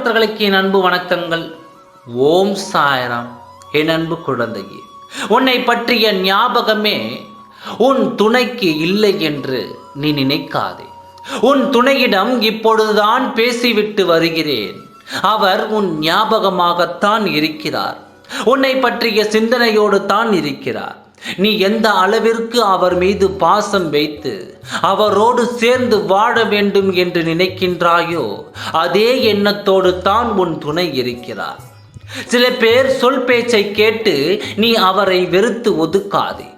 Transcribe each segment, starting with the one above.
பக்தர்களுக்கு என் அன்பு வணக்கங்கள். ஓம் சாயராம் என் அன்பு குழந்தையே உன்னை பற்றிய ஞாபகமே உன் துணைக்கு இல்லை என்று நீ நினைக்காதே. உன் துணையிடம் இப்பொழுதுதான் பேசிவிட்டு வருகிறேன். அவர் உன் ஞாபகமாகத்தான் இருக்கிறார். உன்னை பற்றிய சிந்தனையோடு தான் இருக்கிறார். நீ எந்த அளவிற்கு அவர் மீது பாசம் வைத்து அவரோடு சேர்ந்து வாழ வேண்டும் என்று நினைக்கின்றாயோ அதே எண்ணத்தோடு தான் உன் துணை இருக்கிறார். சில பேர் சொல் பேச்சை கேட்டு நீ அவரை வெறுத்து ஒதுக்காதே.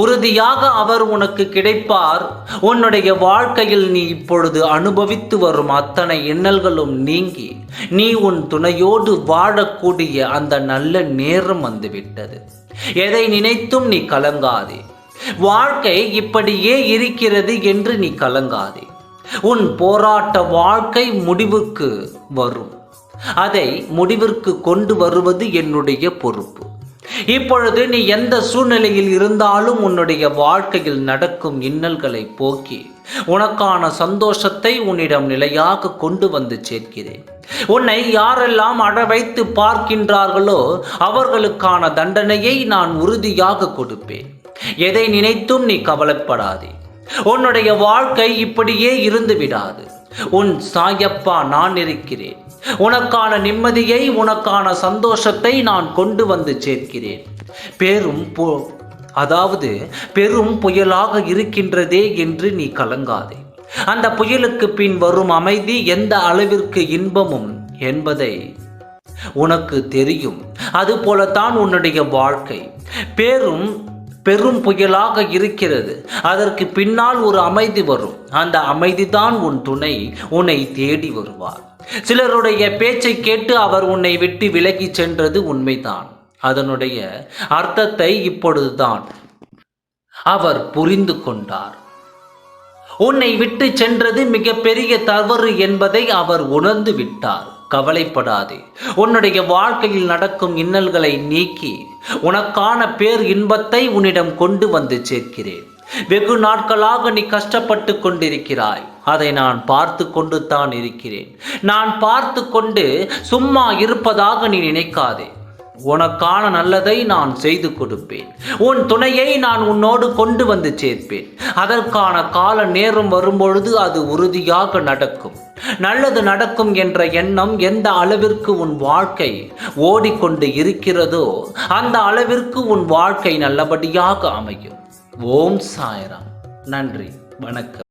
உறுதியாக அவர் உனக்கு கிடைப்பார். உன்னுடைய வாழ்க்கையில் நீ இப்பொழுது அனுபவித்து வரும் அத்தனை எண்ணல்களும் நீங்கி நீ உன் துணையோடு வாழக்கூடிய அந்த நல்ல நேரம் வந்துவிட்டது. எதை நினைத்தும் நீ கலங்காதே. வாழ்க்கை இப்படியே இருக்கிறது என்று நீ கலங்காதே. உன் போராட்ட வாழ்க்கை முடிவுக்கு வரும். அதை முடிவிற்கு கொண்டு வருவது என்னுடைய பொறுப்பு. இப்பொழுது நீ எந்த சூழ்நிலையில் இருந்தாலும் உன்னுடைய வாழ்க்கையில் நடக்கும் இன்னல்களை போக்கி உனக்கான சந்தோஷத்தை உன்னிடம் நிலையாக கொண்டு வந்து சேர்க்கிறேன். உன்னை யாரெல்லாம் அழ வைத்து பார்க்கின்றார்களோ அவர்களுக்கான தண்டனையை நான் உறுதியாக கொடுப்பேன். எதை நினைத்தும் நீ கவலைப்படாதே. உன்னுடைய வாழ்க்கை இப்படியே இருந்து விடாது உன் சாயப்பா நான் இருக்கிறேன். உனக்கான நிம்மதியை உனக்கான சந்தோஷத்தை நான் கொண்டு வந்து சேர்க்கிறேன். பெரும் பு அதாவது பெரும் புயலாக இருக்கின்றதே என்று நீ கலங்காதே. அந்த புயலுக்கு பின் வரும் அமைதி எந்த அளவிற்கு இன்பமும் என்பதை உனக்கு தெரியும். அதுபோலத்தான் உன்னுடைய வாழ்க்கை. பேரும் பெரும் புயலாக இருக்கிறது. அதற்கு பின்னால் ஒரு அமைதி வரும். அந்த அமைதிதான் உன் துணை உன்னை தேடி வருவார். சிலருடைய பேச்சை கேட்டு அவர் உன்னை விட்டு விலகி சென்றது உண்மைதான். அதனுடைய அர்த்தத்தை இப்பொழுதுதான் அவர் புரிந்து கொண்டார். உன்னை விட்டு சென்றது மிகப்பெரிய தவறு என்பதை அவர் உணர்ந்து விட்டார். கவலைப்படாதே. உன்னுடைய வாழ்க்கையில் நடக்கும் இன்னல்களை நீக்கி உனக்கான பேர் இன்பத்தை உன்னிடம் கொண்டு வந்து சேர்க்கிறேன். வெகு நாட்களாக நீ கஷ்டப்பட்டு கொண்டிருக்கிறாய். அதை நான் பார்த்து கொண்டு தான் இருக்கிறேன். நான் பார்த்து கொண்டு சும்மா இருப்பதாக நீ நினைக்காதே. உனக்கான நல்லதை நான் செய்து கொடுப்பேன். உன் துணையை நான் உன்னோடு கொண்டு வந்து சேர்ப்பேன். அதற்கான கால நேரம் வரும்பொழுது அது உறுதியாக நடக்கும். நல்லது நடக்கும் என்ற எண்ணம் எந்த அளவிற்கு உன் வாழ்க்கை ஓடிக்கொண்டு இருக்கிறதோ அந்த அளவிற்கு உன் வாழ்க்கை நல்லபடியாக அமையும். ஓம் சாய்ராம். நன்றி. வணக்கம்.